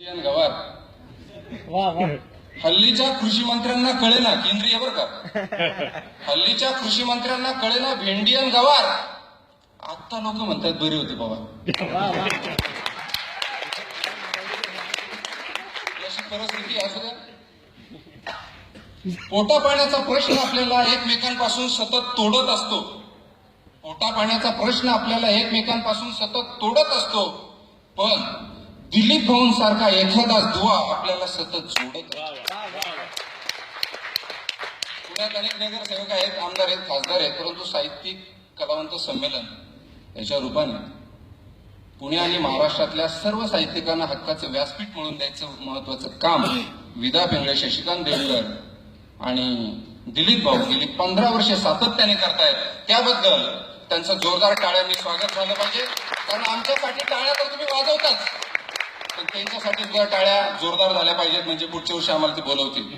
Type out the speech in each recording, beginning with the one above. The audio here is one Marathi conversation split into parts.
गवार. हल्लीच्या कृषी मंत्र्यांना कळेना केंद्रीय बरं का? हल्लीच्या कृषी मंत्र्यांना कळेना भेंडियन गवार. आता लोक म्हणतात बरी होती बाबा. अशी परिस्थिती असू द्या पोटा पाण्याचा प्रश्न आपल्याला एकमेकांपासून सतत तोडत असतो. पोटा पाण्याचा प्रश्न आपल्याला एकमेकांपासून सतत तोडत असतो. पण दिलीप भाऊन सारखा एखादा दुवा आपल्याला सतत जोडत. पुण्यात अनेक नगरसेवक आहेत आमदार आहेत खासदार आहेत परंतु साहित्यिक कलावंत संमेलन याच्या रूपाने पुणे आणि महाराष्ट्रातल्या सर्व साहित्यिकांना हक्काचं व्यासपीठ मिळवून द्यायचं महत्वाचं काम विदा पेंगळे शशिकांत देवकर आणि दिलीप भाऊ गेली पंधरा वर्षे सातत्याने करतायत. त्याबद्दल त्यांचं जोरदार टाळ्यांनी स्वागत झालं पाहिजे. कारण आमच्यासाठी टाळ्या तर तुम्ही वाजवताच. त्यांच्यासाठी सुद्धा टाळ्या जोरदार झाल्या पाहिजेत म्हणजे पुढच्या वर्षी आम्हाला ते बोलवतील.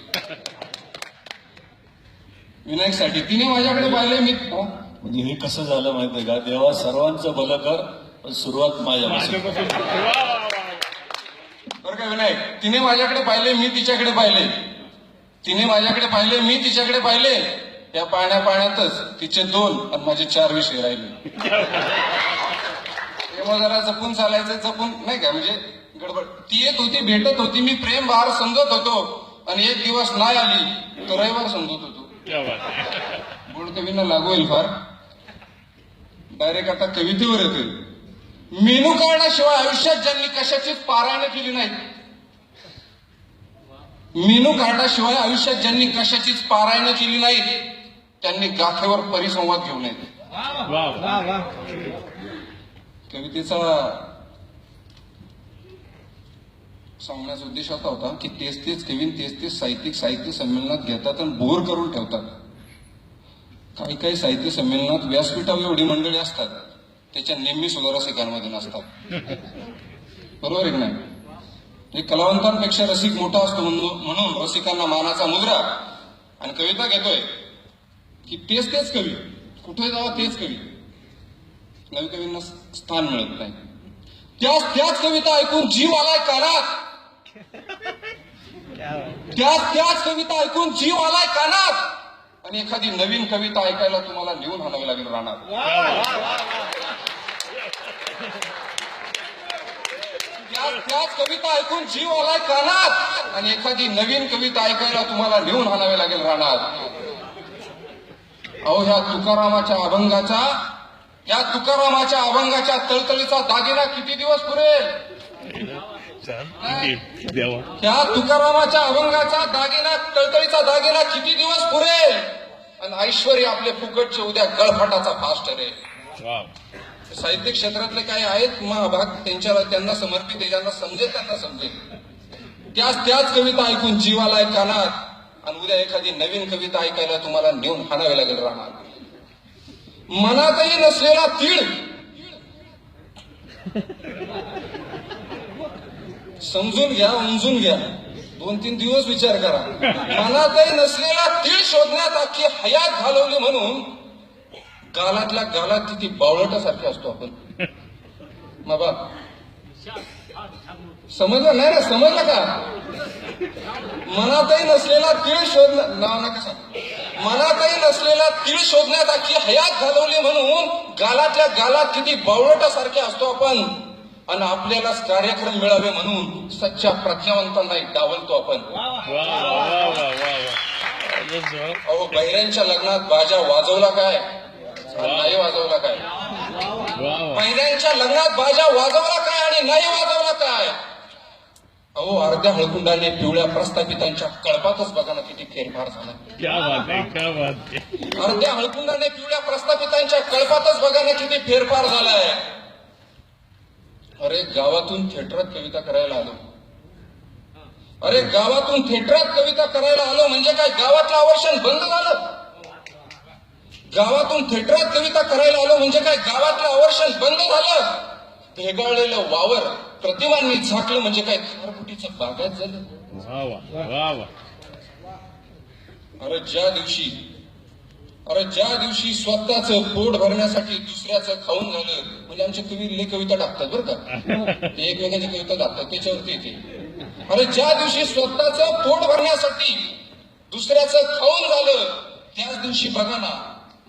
विनायकसाठी. तिने माझ्याकडे पाहिले मी अहो, म्हणजे हे कसं झालं माहितीये का? देवा सर्वांचं भलं कर पण सुरुवात माझ्यापासून बरं का विनायक? तिने माझ्याकडे पाहिले मी तिच्याकडे पाहिले. तिने माझ्याकडे पाहिले मी तिच्याकडे पाहिले. या पाण्या पाण्यातच तिचे दोन आणि माझे चार विषय राहिले. तेव्हा जरा जपून चालायचं जपून नाही का म्हणजे गडबड. ती येत होती भेटत होती. मी प्रेम बहार समजत होतो. आणि एक दिवस नाही आली तर रविवार समजत होतो. गुण कवींना लागू होईल फार. डायरेक्ट आता कवितेवर येते मेनू काढण्याशिवाय आयुष्यात ज्यांनी कशाचीच पारायण केली नाही मेनू काढण्याशिवाय आयुष्यात ज्यांनी कशाचीच पारायण केली नाही त्यांनी गाथेवर परिसंवाद घेऊ नये. कवितेचा सांगण्याचा उद्देश असा होता की तेच तेच केविन तेच तेच साहित्यिक साहित्य संमेलनात घेतात आणि बोर करून ठेवतात. काही काही साहित्य संमेलनात व्यासपीठावर एवढी मंडळी असतात त्याच्या नेहमी सुद्धा रसिकांमध्ये नसतात बरोबर आहे नाही? म्हणजे कलावंतांपेक्षा रसिक मोठा असतो म्हणून म्हणून रसिकांना मानाचा मुद्रा आणि कविता घेतोय की तेच तेच कवी. कुठे जावा तेच कवी. नवी कवींना स्थान मिळत नाही. त्याच त्याच कविता ऐकून जीव आलाय कानात त्याच त्याच कविता ऐकून जीव आलाय कानात. आणि एखादी नवीन कविता ऐकायला तुम्हाला लिहून आणावी लागेल राहणार त्याच कविता ऐकून जीव आलाय कानात. आणि एखादी नवीन कविता ऐकायला तुम्हाला लिहून आणावी लागेल राहणार अहो ह्या तुकारामाच्या अभंगाचा या तुकारामाच्या अभंगाच्या तळतळीचा दागिना किती दिवस पुरेल? त्या तुकारामाच्या अभंगाचा दागिना तळतळीचा दागिना किती दिवस पुरेल? आणि ऐश्वर्य आपले फुकटचे उद्या गळफाटाचा फास्ट ठरेल वा. साहित्य क्षेत्रातले काही आहेत महाभाग त्यांच्या त्यांना समर्पित आहे ज्यांना समजेल त्यांना समजेल. त्याच त्याच कविता ऐकून जीवाला आहे कानात आणि उद्या एखादी नवीन कविता ऐकायला तुम्हाला नेऊन हाणावे लागेल राहणार मनातही नसलेला तीळ. समजून घ्या उमजून घ्या. दोन तीन दिवस विचार करा. मनातही नसलेला तीळ शोधण्यात अख्खी हयात घालवली म्हणून गालातल्या गालात किती बावळटासारखे असतो आपण. बाबा. समजलं नाही ना समजलं का? मनातही नसलेला तीळ शोधण्यात नाव नका सांग. मनातही नसलेला तीळ शोधण्यात अख्खी हयात घालवली म्हणून गालातल्या गालात किती बावळटासारखे असतो आपण. आणि आपल्यालाच कार्यक्रम मिळावे म्हणून सच्च्या प्रज्ञावंतांना डावलतो आपण. अहो बहिऱ्यांच्या लग्नात बाजा वाजवला काय? नाही वाजवला काय? महिलांच्या लग्नात बाजा वाजवला काय आणि नाही वाजवला काय? अहो अर्ध्या हळकुंडाने पिवळ्या प्रस्थापितांच्या कळपातच बघा ना किती फेरफार झाला. क्या बात आहे क्या बात आहे. अर्ध्या हळकुंडाने पिवळ्या प्रस्थापितांच्या कळपातच बघा ना किती फेरफार झालाय. अरे गावातून थिएटरात कविता करायला आलो. अरे गावातून थिएटरात कविता करायला आलो म्हणजे काय? गावातलं आवर्षण बंद झालं. गावातून थिएटरात कविता करायला आलो म्हणजे काय? गावातलं आवर्षण बंद झालं. भेगाळलेलं वावर प्रतिमांनी झाकलं म्हणजे काय? खारफुटीचं बागायत झालं. अरे ज्या दिवशी अरे ज्या दिवशी स्वतःच पोट भरण्यासाठी दुसऱ्याचं खाऊन झालं म्हणजे आमचे कवी लई कविता टाकतात बरं का? ते एकमेकांची कविता टाकतात त्याच्यावरती येते अरे ज्या दिवशी स्वतःचं पोट भरण्यासाठी दुसऱ्याचं खाऊन झालं त्याच दिवशी बघा ना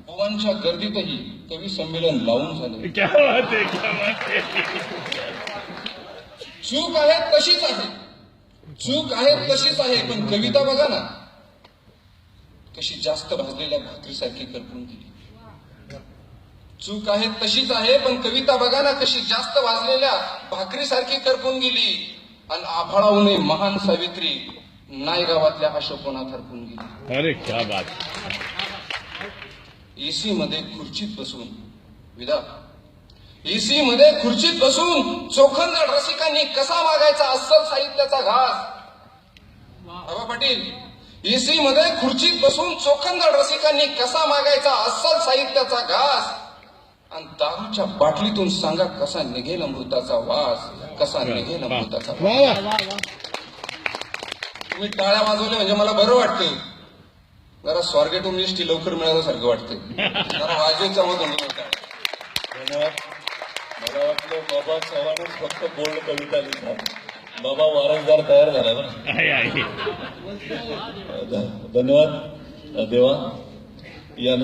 बुवांच्या गर्दीतही कवी संमेलन लावून झालं. चूक आहे तशीच आहे. चूक आहे तशीच आहे पण कविता बघा ना कशी जास्त भाजलेल्या भाकरीसारखी करपून गेली चूक आहे तशीच आहे पण कविता बघा ना कशी जास्त भाजलेल्या भाकरीसारखी करपून गेली आणि आभाळाहूनही महान सावित्री नायगावातल्या अशोकवनात हरपून गेली. अरे क्या बात. एसी मध्ये खुर्चीत बसून विदा. एसी मध्ये खुर्चीत बसून चोखंदळ रसिकांनी कसा मागायचा अस्सल साहित्याचा घास? बाबा पाटील एसी मध्ये खुर्चीत बसून चोखंदळ रसिकांनी कसा मागायचा अस्सल साहित्याचा घास? आणि दारूच्या बाटलीतून सांगा कसा निघेल अमृताचा वास? कसा निघेल अमृताचा वास? तुम्ही टाळ्या वाजवल्या म्हणजे मला बरं वाटतं. जरा स्वारगेटून लिस्टी लवकर मिळाल्यासारखं वाटतं. जरा वाजवायचा मग धन्यवाद. मला वाटलं बाबा चव्हाणच फक्त बोल्ड कविता लिहितात बाबा वारसदार तयार झाला ध- धन्यवाद देवा.